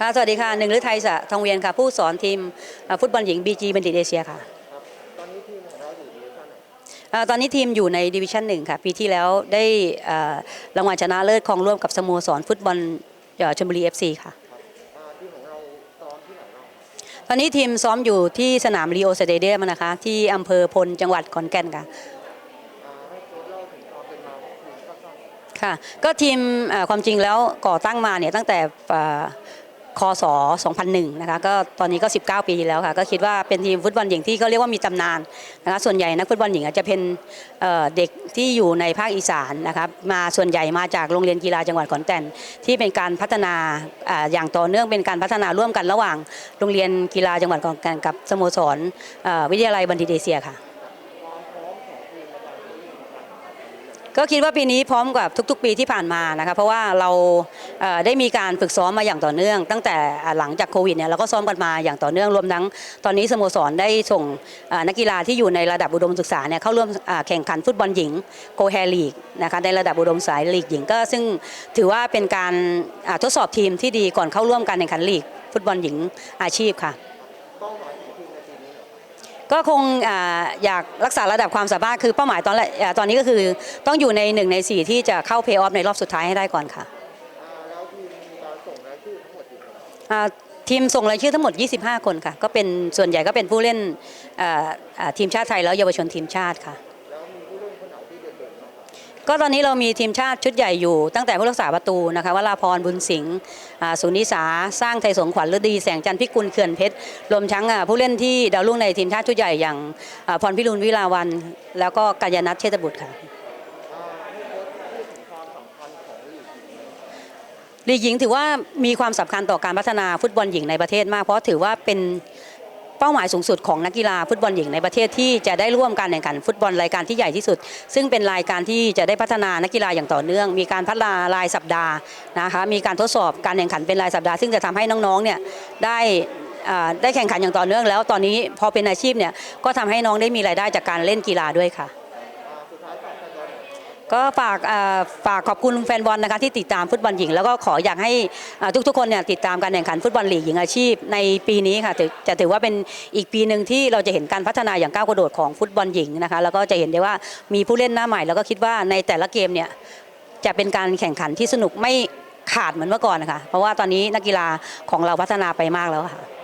ค่ะสวัสดีค่ะหนึ่งฤทัยสะทองเวียนค่ะ ผู้สอนทีมฟุตบอลหญิง BG บัณฑิตเอเชียค่ะตอนนี้ทีมของเราอยู่ดิวิชั่นไหนตอนนี้ทีมอยู่ในดิวิชั่นหนึ่งค่ะ ปีที่แล้วได้รางวัลชนะเลิศครองร่วมกับสโมสรฟุตบอลเชลบุรี FC ค่ะอ่าทีมของเราซ้อมที่ไหนบ้างตอนนี้ทีมซ้อมอยู่ที่สนามลีโอสเตเดียมนะคะ ที่อำเภอพลจังหวัดขอนแก่นค่ะค่ะ ก็ทีมความจริงแล้วก่อตั้งมาเนี่ยตั้งแต่ คศ2001นะคะก็ตอนนี้ก็ 19 ปีแล้วค่ะ ก็คิดว่าเป็นทีมฟุตบอลหญิงที่ก็เรียกว่ามีตำนานนะคะส่วนใหญ่นักฟุตบอลหญิงอาจจะเป็นเด็กที่อยู่ในภาคอีสานนะครับมาส่วนใหญ่มาจากโรงเรียนกีฬาจังหวัดขอนแก่นที่เป็นการพัฒนาอย่างต่อเนื่องเป็นการพัฒนาร่วมกันระหว่าง โรงเรียนกีฬาจังหวัดขอนแก่นกับสโมสรวิทยาลัยบัณฑิตเอเชียค่ะ ๆความพร้อมของทีมในการที่ทีมกัน ก็คิดว่าปีนี้พร้อมกว่าทุก ๆ ปีที่ผ่านมานะคะเพราะว่าเราเอ่อได้มีการฝึกซ้อมมาอย่างต่อเนื่อง ตั้งแต่หลังจากโควิดเนี่ยเราก็ซ้อมกันมาอย่างต่อเนื่องรวมทั้งตอนนี้สโมสรได้ส่งอ่านักกีฬาที่อยู่ในระดับอุดมศึกษาเนี่ยเข้าร่วมอ่าแข่งขันฟุตบอลหญิงโกแฮลีกนะคะในระดับอุดมสายลีกหญิงก็ซึ่งถือว่าเป็นการอ่าทดสอบทีมที่ดีก่อนเข้าร่วมการแข่งขันลีกฟุตบอลหญิงอาชีพค่ะ ก็คงอ่าอยากรักษาระดับความสามารถคือเป้าหมายตอนแรกอ่าตอนนี้ก็คือต้องอยู่ในหนึ่งในสี่ที่จะเข้าเพย์ออฟในรอบสุดท้ายให้ได้ก่อนค่ะอ่าแล้วทีมมีการส่งรายชื่อทั้งหมดกี่คนอ่าทีมส่งรายชื่อทั้งหมด 25 คนค่ะ ก็เป็นส่วนใหญ่ก็เป็นผู้เล่นอ่าอ่าทีมชาติไทยแล้วเยาวชนทีมชาติค่ะ ก็ตอนนี้เรามีทีมชาติชุดใหญ่อยู่ตั้งแต่ผู้รักษาประตูนะคะวราพรบุญสิงห์สุนิสาสร้างไทยสงขวัญฤดีแสงจันทร์พิกุลเขื่อนเพชรรวมทั้งอ่าผู้เล่นที่ดาวรุ่งในทีมชาติชุดใหญ่อย่างพรพิรุณวิลาวัน แล้วก็กัญญานัทเชษฐบุตรค่ะลีกหญิงหน่อยลีกหญิงถือว่ามีความสำคัญต่อการพัฒนาฟุตบอลหญิงในประเทศมากเพราะถือว่าเป็น เป้าหมายสูงสุดของนักกีฬาฟุตบอลหญิงในประเทศที่จะได้ร่วมการแข่งขันฟุตบอลรายการที่ใหญ่ที่สุด ซึ่งเป็นรายการที่จะได้พัฒนานักกีฬาอย่างต่อเนื่อง มีการพัฒนารายสัปดาห์นะคะมีการทดสอบการแข่งขันเป็นรายสัปดาห์ซึ่งจะทำให้น้องๆเนี่ยได้ได้แข่งขันอย่างต่อเนื่องแล้วตอนนี้พอเป็นอาชีพเนี่ยก็ทำให้น้องได้มีรายได้จากการเล่นกีฬาด้วยค่ะ ก็ฝากฝากขอบคุณแฟนบอลนะคะที่ติดตามฟุตบอลหญิง แล้วก็ขออยากให้ทุกๆคนเนี่ยติดตามการแข่งขันฟุตบอลลีกหญิงอาชีพ ในปีนี้ค่ะจะถือว่าเป็นอีกปีหนึ่งที่เราจะเห็นการพัฒนาอย่างก้าวกระโดดของฟุตบอลหญิงนะคะแล้วก็จะเห็นได้ว่ามีผู้เล่นหน้าใหม่ แล้วก็คิดว่าในแต่ละเกมเนี่ยจะเป็นการแข่งขันที่สนุกไม่ขาดเหมือนเมื่อก่อนนะคะเพราะว่าตอนนี้นักกีฬาของเราพัฒนาไปมากแล้วค่ะ